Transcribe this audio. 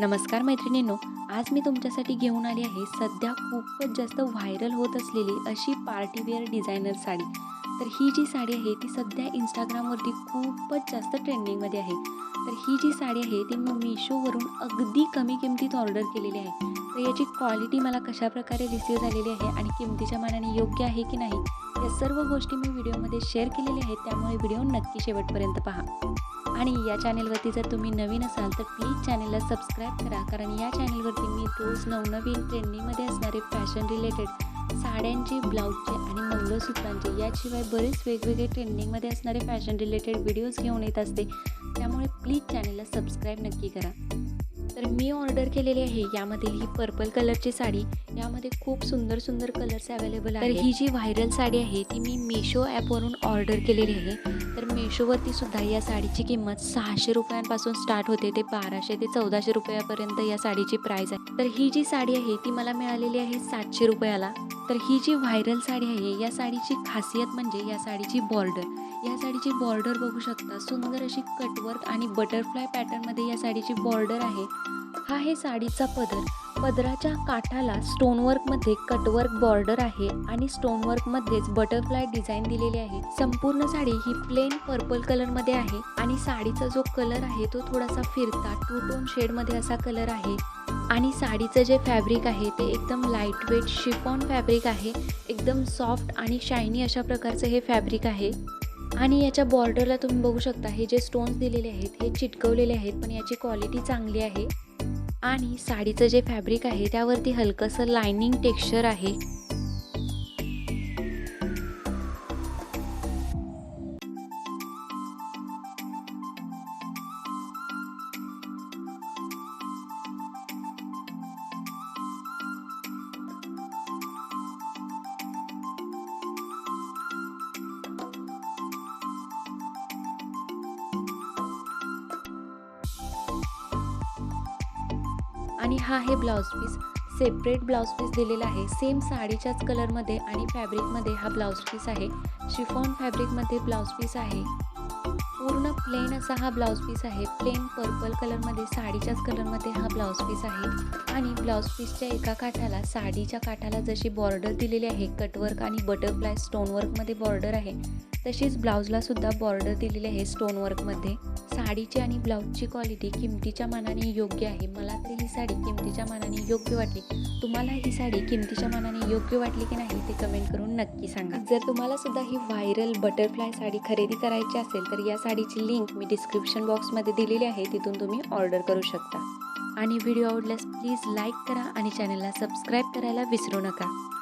नमस्कार मैत्रिणींनो आज मी तुमच्यासाठी घेऊन आली आहे सध्या खूपच जास्त व्हायरल होत असलेली अशी पार्टीवेअर डिझायनर साडी. तर ही जी साडी आहे ती सध्या इंस्टाग्रामवरती खूपच जास्त ट्रेंडिंगमध्ये आहे. तर ही जी साडी आहे ती मी मिशोवरून अगदी कमी किमतीत ऑर्डर केलेली आहे. तर याची क्वालिटी मला कशाप्रकारे रिसीव झालेली आहे आणि किमतीच्या मानाने योग्य आहे की नाही या सर्व गोष्टी मी व्हिडिओमध्ये शेअर केलेल्या आहेत त्यामुळे व्हिडिओ नक्की शेवटपर्यंत पहा. आणि या चॅनेलवरती जर तुम्ही नवीन असाल तर प्लीज चॅनेलला सबस्क्राईब करा. कारण या चॅनेलवरती मी रोज नवनवीन ट्रेंडिंगमध्ये असणारे फॅशन रिलेटेड साड्यांचे ब्लाऊजचे आणि मंगळसूत्रांचे याशिवाय बरेच वेगवेगळे ट्रेंडिंगमध्ये असणारे फॅशन रिलेटेड व्हिडिओज घेऊन येत असते. त्यामुळे प्लीज चॅनेलला सबस्क्राईब नक्की करा. तर मी ऑर्डर केलेली आहे यामधील ही पर्पल कलरची साडी. यामध्ये खूप सुंदर सुंदर कलर्स अवेलेबल आहे तर ही जी व्हायरल साडी आहे ती मी मिशो ॲपवरून ऑर्डर केलेली आहे. तर मेशोवरती सुद्धा या साडीची किंमत सहाशे रुपयांपासून स्टार्ट होते. ते बाराशे ते चौदाशे रुपयापर्यंत या साडीची प्राईस आहे. तर ही जी साडी आहे ती मला मिळालेली आहे सातशे रुपयाला. तर ही जी व्हायरल साडी आहे या साडीची खासियत म्हणजे या साडीची बॉर्डर या साडीची बॉर्डर बघू शकता सुंदर अशी कटवर्क आणि बटरफ्लाय पॅटर्नमध्ये या साडीची बॉर्डर आहे. हा आहे साडीचा पदर. पदराच्या काठाला स्टोनवर्कमध्ये कटवर्क बॉर्डर आहे आणि स्टोनवर्कमध्येच बटरफ्लाय डिझाईन दिलेली आहे. संपूर्ण साडी ही प्लेन पर्पल कलरमध्ये आहे आणि साडीचा जो कलर आहे तो थोडासा फिरता टू टोन शेडमध्ये असा कलर आहे. आणि साडीचं जे फॅब्रिक आहे ते एकदम लाइट वेट शिफॉन फॅब्रिक आहे. एकदम सॉफ्ट आणि शायनी अशा प्रकारचं हे फॅब्रिक आहे. आणि याच्या बॉर्डरला तुम्ही बघू शकता हे जे स्टोन्स दिलेले आहेत हे चिटकवलेले आहेत पण याची क्वालिटी चांगली आहे. आणि साडीचं जे फॅब्रिक आहे त्यावरती हलकंसं लायनिंग टेक्स्चर आहे. आणि हा आहे blouse piece separate blouse piece दिलेला आहे. सेम साडीच्याच कलरमध्ये आणि फॅब्रिकमध्ये हा ब्लाऊज पीस आहे. शिफॉन फॅब्रिकमध्ये ब्लाऊज पीस आहे. पूर्ण प्लेन असा हा ब्लाऊज पीस आहे. प्लेन पर्पल कलरमध्ये साडीच्याच कलरमध्ये हा ब्लाऊज पीस आहे. आणि ब्लाऊज पीसच्या एका काठाला साडीच्या काठाला जशी बॉर्डर दिलेली आहे कटवर्क आणि बटरफ्लाय स्टोनवर्कमध्ये बॉर्डर आहे. तशीच ब्लाऊजला सुद्धा बॉर्डर दिलेली आहे स्टोनवर्कमध्ये साडीची आणि ब्लाऊजची क्वालिटी किमतीच्या मानाने योग्य आहे. मला तरी ही साडी किमतीच्या मानाने योग्य वाटली. तुम्हाला ही साडी किमतीच्या मानाने योग्य वाटली की नाही ते कमेंट करून नक्की सांगा. जर तुम्हाला सुद्धा ही व्हायरल बटरफ्लाय साडी खरेदी करायची असेल तर या साडीची लिंक मी डिस्क्रिप्शन बॉक्समध्ये दिलेली आहे. तिथून तुम्ही ऑर्डर करू शकता. आणि व्हिडिओ आवडल्यास प्लीज लाईक करा आणि चॅनलला सबस्क्राईब करायला विसरू नका.